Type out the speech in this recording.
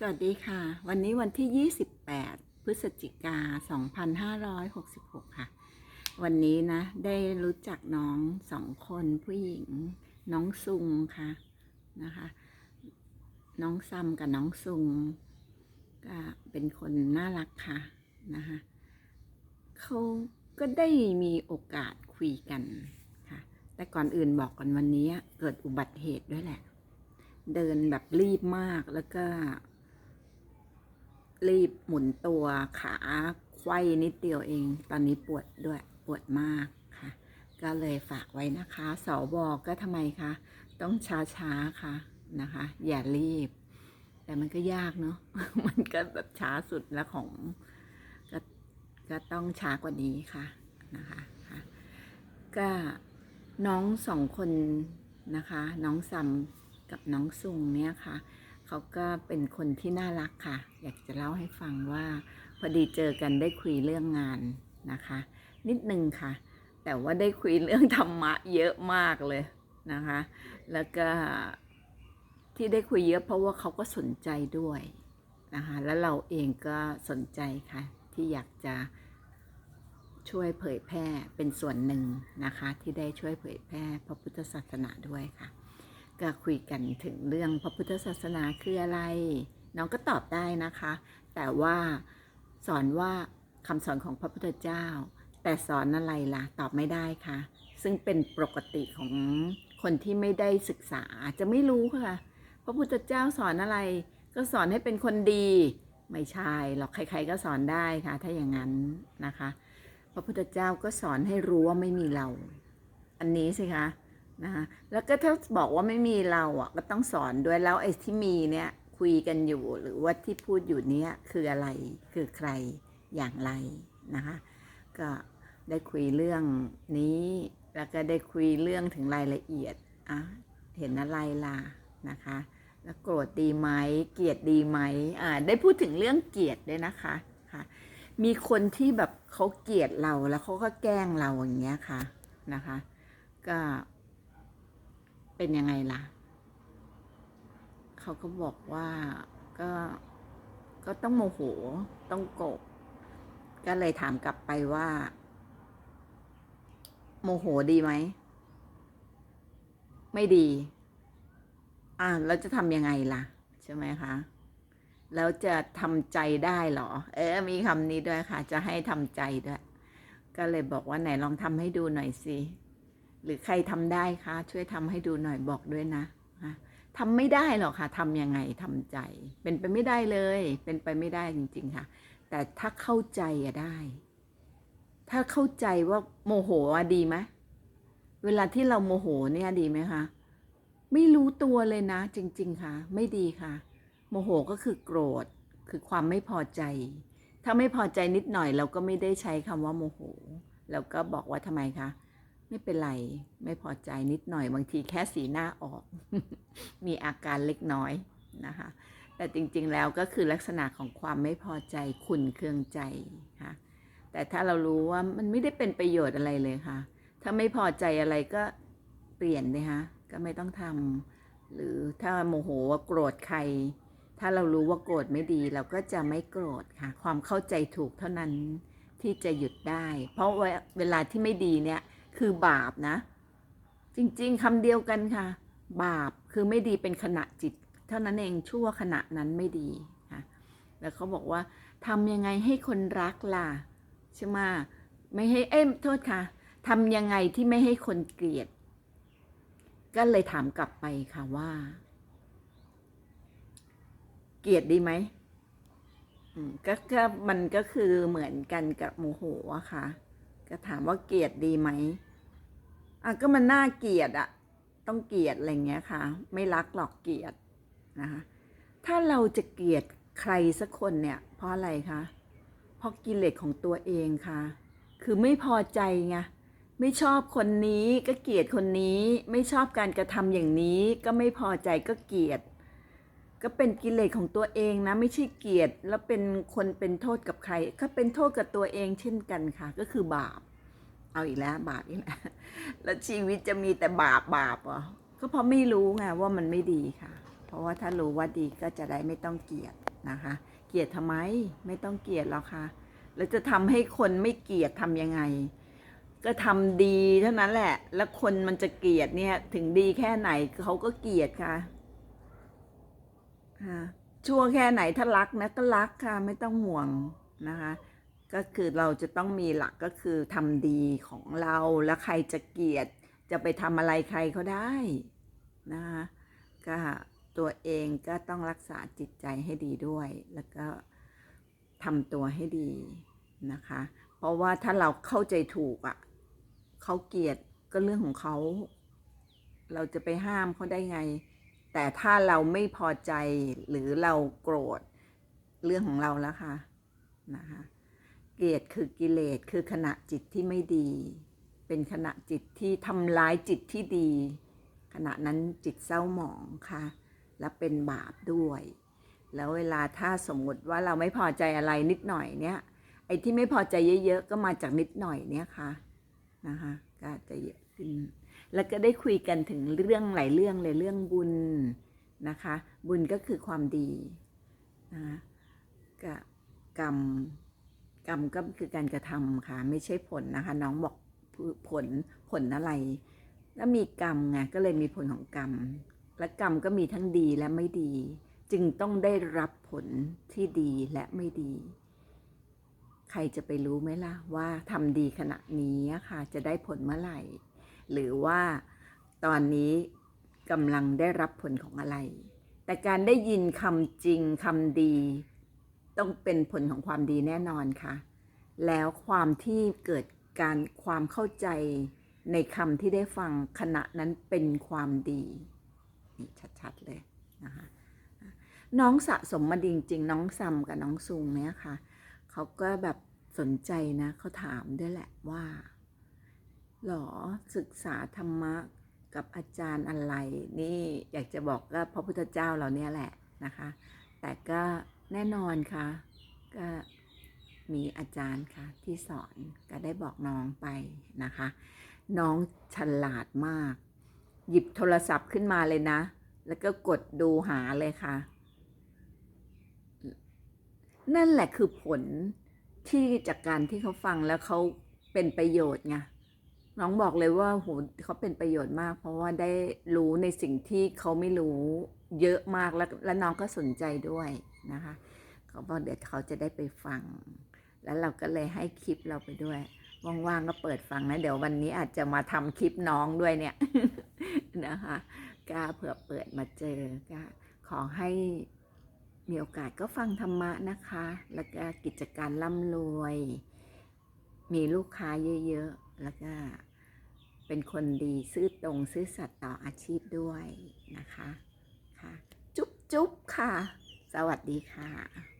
สวัสดีค่ะ วันนี้วันที่ 28 พฤศจิกา 2566 ค่ะ วันนี้นะ ได้รู้จักน้องสองคนผู้หญิง น้องซุงค่ะนะคะ น้องซัมกับน้องซุงก็เป็นคนน่ารักค่ะนะคะเขาก็ได้มีโอกาสคุยกันค่ะ แต่ก่อนอื่นบอกก่อนวันนี้เกิดอุบัติเหตุด้วยแหละ เดินแบบรีบมากแล้วก็ รีบหมุนตัวขาไขว้นิดเดียวเอง ตอนนี้ปวดด้วยปวดมากค่ะ ก็เลยฝากไว้นะคะสวก็ทำไมคะต้องช้าๆค่ะนะคะ อย่ารีบ แต่มันก็ยากเนาะมันก็แบบช้าสุดแล้วของก็ก็ต้องช้ากว่านี้ค่ะนะคะค่ะก็น้องสองคนนะคะ น้องซัมกับน้องซุงเนี่ยค่ะ เขาก็เป็นคนที่น่ารักค่ะ อยากจะเล่าให้ฟังว่า พอดีเจอกันได้คุยเรื่องงานนะคะ นิดนึงค่ะ แต่ว่าได้คุยเรื่องธรรมะเยอะมากเลยนะคะ แล้วก็ที่ได้คุยเยอะเพราะว่าเขาก็สนใจด้วยนะคะแล้วเราเองก็สนใจค่ะ ที่อยากจะช่วยเผยแพร่เป็นส่วนหนึ่งนะคะ ที่ได้ช่วยเผยแพร่พระพุทธศาสนาด้วยค่ะ ก็คุยกันถึงเรื่องพระพุทธศาสนาคืออะไร น้องก็ตอบได้นะคะ แต่ว่าสอนว่าคำสอนของพระพุทธเจ้า แต่สอนอะไรล่ะ ตอบไม่ได้ค่ะ ซึ่งเป็นปกติของคนที่ไม่ได้ศึกษาจะไม่รู้ค่ะ พระพุทธเจ้าสอนอะไร ก็สอนให้เป็นคนดี ไม่ใช่หรอกใคร ๆ ก็สอนได้ค่ะ ถ้าอย่างนั้นนะคะ พระพุทธเจ้าก็สอนให้รู้ว่าไม่มีเรา อันนี้สิคะ นะคะแล้วก็ถ้าบอกว่าไม่มีเราอะก็ต้องสอนด้วยแล้วไอ้ที่มีเนี่ยคุยกันอยู่หรือว่าที่พูดอยู่เนี้ยคืออะไรคือใครอย่างไรนะคะก็ได้คุยเรื่องนี้แล้วก็ได้คุยเรื่องถึงรายละเอียดอะเห็นอะไรล่ะนะคะ แล้วโกรธดีไหมเกลียดดีไหมอ่าได้พูดถึงเรื่องเกลียดด้วยนะคะค่ะมีคนที่แบบเขาเกลียดเราแล้วเขาก็แกล้งเราอย่างเงี้ยค่ะนะคะ ก็ เป็นยังไงล่ะ เขาก็บอกว่าก็ก็ต้องโมโหต้องโกรธก็เลยถามกลับไปว่า โมโหดีไหม ไม่ดี อ่าแล้วจะทำยังไงล่ะ ใช่ไหมคะ แล้วจะทำใจได้เหรอ เออ มีคำนี้ด้วยค่ะ จะให้ทำใจด้วย ก็เลยบอกว่าไหนลองทำให้ดูหน่อยสิ หรือใครทำได้คะช่วยทำให้ดูหน่อยบอกด้วยนะทำไม่ได้หรอกค่ะทำยังไงทำใจ เป็นไปไม่ได้เลย เป็นไปไม่ได้จริง ๆ ค่ะ แต่ถ้าเข้าใจอะได้ ถ้าเข้าใจว่าโมโหอะดีไหมเวลาที่เราโมโหเนี่ยดีไหมคะไม่รู้ตัวเลยนะ จริง ๆ ค่ะ ไม่ดีค่ะ โมโหก็คือโกรธคือความไม่พอใจ ถ้าไม่พอใจนิดหน่อยเราก็ไม่ได้ใช้คำว่าโมโหเราก็บอกว่าทำไมคะ ไม่เป็นไร ไม่พอใจนิดหน่อยบางทีแค่สีหน้าออก มีอาการเล็กน้อยนะคะ แต่จริงๆแล้วก็คือลักษณะของความไม่พอใจขุนเคืองใจค่ะแต่ถ้าเรารู้ว่ามันไม่ได้เป็นประโยชน์อะไรเลยค่ะ ถ้าไม่พอใจอะไรก็เปลี่ยนเลยค่ะก็ไม่ต้องทำหรือถ้าโมโหว่าโกรธใคร ถ้าเรารู้ว่าโกรธไม่ดี เราก็จะไม่โกรธค่ะ ความเข้าใจถูกเท่านั้นที่จะหยุดได้ เพราะเวลาที่ไม่ดีเนี่ย คือบาปนะ จริงๆคำเดียวกันค่ะ บาปคือไม่ดีเป็นขณะจิต เท่านั้นเองชั่วขณะนั้นไม่ดีค่ะแล้วเขาบอกว่าทำยังไงให้คนรักล่ะใช่ไหมไม่ให้เอ้ยโทษค่ะทำยังไงที่ไม่ให้คนเกลียด ก็เลยถามกลับไปค่ะว่า เกลียดดีไหมอืมก็ก็มันก็คือเหมือนกันกับโมโหอะค่ะ ก็ถามว่าเกลียดดีไหม อะก็มันน่าเกลียดอะต้องเกลียดอะไรเงี้ยค่ะ ไม่รักหรอกเกลียดนะคะถ้าเราจะเกลียดใครสักคนเนี่ยเพราะอะไรคะเพราะกิเลสของตัวเองค่ะ คือไม่พอใจไงไม่ชอบคนนี้ก็เกลียดคนนี้ไม่ชอบการกระทำอย่างนี้ ก็ไม่พอใจก็เกลียด ก็เป็นกิเลสของตัวเองนะ ไม่ใช่เกลียดแล้วเป็นคนเป็นโทษกับใคร ก็เป็นโทษกับตัวเองเช่นกันค่ะ ก็คือบาป เอาอีกแล้วบาปอีกแล้วแล้วชีวิตจะมีแต่บาปบาปเหรอก็เพราะไม่รู้ไงว่ามันไม่ดีค่ะ เพราะว่าถ้ารู้ว่าดีก็จะได้ไม่ต้องเกลียดนะคะ เกลียดทำไมไม่ต้องเกลียดหรอกค่ะแล้วจะทำให้คนไม่เกลียดทำยังไง ก็ทำดีเท่านั้นแหละ แล้วคนมันจะเกลียดเนี่ย ถึงดีแค่ไหนเขาก็เกลียดค่ะชั่วแค่ไหนถ้ารักนะก็รักค่ะ ไม่ต้องห่วงนะคะ ก็คือเราจะต้องมีหลักก็คือทำดีของเราแล้วใครจะเกลียดจะไปทำอะไรใครเขาได้นะคะก็ตัวเองก็ต้องรักษาจิตใจให้ดีด้วย แล้วก็ทำตัวให้ดีนะคะ เพราะว่าถ้าเราเข้าใจถูกอะ่ะเขาเกลียดก็เรื่องของเขา เราจะไปห้ามเขาได้ไง แต่ถ้าเราไม่พอใจหรือเราโกรธเรื่องของเราแล้วค่ะนะคะ เกลียดคือกิเลสคือขณะจิตที่ไม่ดี เป็นขณะจิตที่ทำร้ายจิตที่ดี ขณะนั้นจิตเศร้าหมองค่ะ และเป็นบาปด้วย แล้วเวลาถ้าสมมติว่าเราไม่พอใจอะไรนิดหน่อยเนี่ยไอ้ที่ไม่พอใจเยอะๆ ก็มาจากนิดหน่อยเนี่ยค่ะนะคะก็จะเยอะขึ้นแล้วก็ได้คุยกันถึงเรื่องหลายเรื่องเลยเรื่องบุญนะคะ บุญก็คือความดีนะคะกับกรรม กรรมก็คือการกระทำค่ะ ไม่ใช่ผลนะคะ น้องบอกผลผลอะไร แล้วมีกรรมไงก็เลยมีผลของกรรม และกรรมก็มีทั้งดีและไม่ดี จึงต้องได้รับผลที่ดีและไม่ดี ใครจะไปรู้ไหมล่ะว่าทำดีขณะนี้ค่ะ จะได้ผลเมื่อไหร่ หรือว่าตอนนี้กำลังได้รับผลของอะไร แต่การได้ยินคำจริงคำดี ต้องเป็นผลของความดีแน่นอนค่ะ แล้วความที่เกิดการความเข้าใจในคำที่ได้ฟังขณะนั้นเป็นความดีนี่ชัดๆเลยนะคะน้องสะสมมาดีจริง ๆ น้องซัมกับน้องซุงเนี่ยค่ะเขาก็แบบสนใจนะเขาถามด้วยแหละว่าหรอศึกษาธรรมะกับอาจารย์อะไร นี่อยากจะบอกก็พระพุทธเจ้าเราเนี่ยแหละนะคะ แต่ก็ แน่นอนค่ะ ก็มีอาจารย์ค่ะที่สอนก็ได้บอกน้องไปนะคะ น้องฉลาดมาก หยิบโทรศัพท์ขึ้นมาเลยนะ แล้วก็กดดูหาเลยค่ะ นั่นแหละคือผลที่จากการที่เขาฟังแล้วเขาเป็นประโยชน์ไงน้องบอกเลยว่าโหเขาเป็นประโยชน์มาก เพราะว่าได้รู้ในสิ่งที่เขาไม่รู้เยอะมากแล้วและน้องก็สนใจด้วย นะคะ เขาบอกเดี๋ยวเขาจะได้ไปฟัง แล้วเราก็เลยให้คลิปเราไปด้วย ว่างๆก็เปิดฟังนะ เดี๋ยววันนี้อาจจะมาทำคลิปน้องด้วยเนี่ยนะคะก็เผื่อเปิดมาเจอก็ขอให้มีโอกาสก็ฟังธรรมะนะคะ แล้วก็กิจการร่ำรวย มีลูกค้าเยอะๆ แล้วก็เป็นคนดีซื่อตรงซื่อสัตย์ต่ออาชีพด้วยนะคะ ค่ะ จุ๊บจุ๊บค่ะ สวัสดีค่ะ